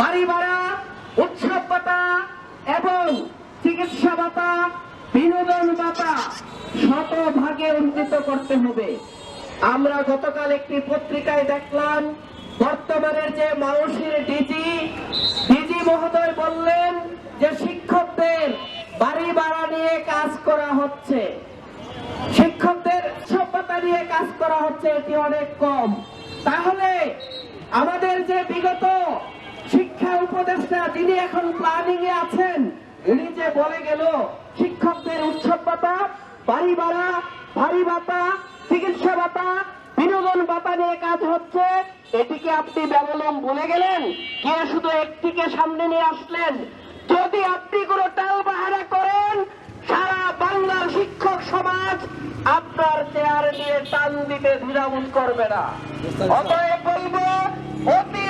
বাড়ি ভাড়া উৎসব ভাতা এবং চিকিৎসা ভাতা বিনোদন ভাতা শতভাগে উন্নীত করতে হবে। আমরা গতকাল একটি পত্রিকায় দেখলাম, বর্তমানের যে মানুষের ডিজি ডিজি মহোদয় বললেন যে শিক্ষকদের বাড়ি ভাড়া নিয়ে কাজ করা হচ্ছে। শিক্ষকদের সভ্যতা নিয়ে কাজ করা হচ্ছে, এটি অনেক কম। তাহলে আমাদের যে বিগত উপদেষ্টা তিনি এখন প্ল্যানিং এ আছেন উনি যে বলে গেল শিক্ষকদের উৎসব ভাতা বাড়ি ভাড়া ভারী ভাতা চিকিৎসা ভাতা বিনোদন ভাতা নিয়ে কাজ হচ্ছে এটিকে আপনি ব্যবলম বলে গেলেন? কে শুধু একটিকে সামনে নিয়ে আসলেন। যদি আপনি কোনো টাল বাহারা করেন সারা বাংলার শিক্ষক সমাজ আপনার চেয়ার নিয়ে টান দিতে দ্বিধাবোধ করবে না। অতএব বলব অতি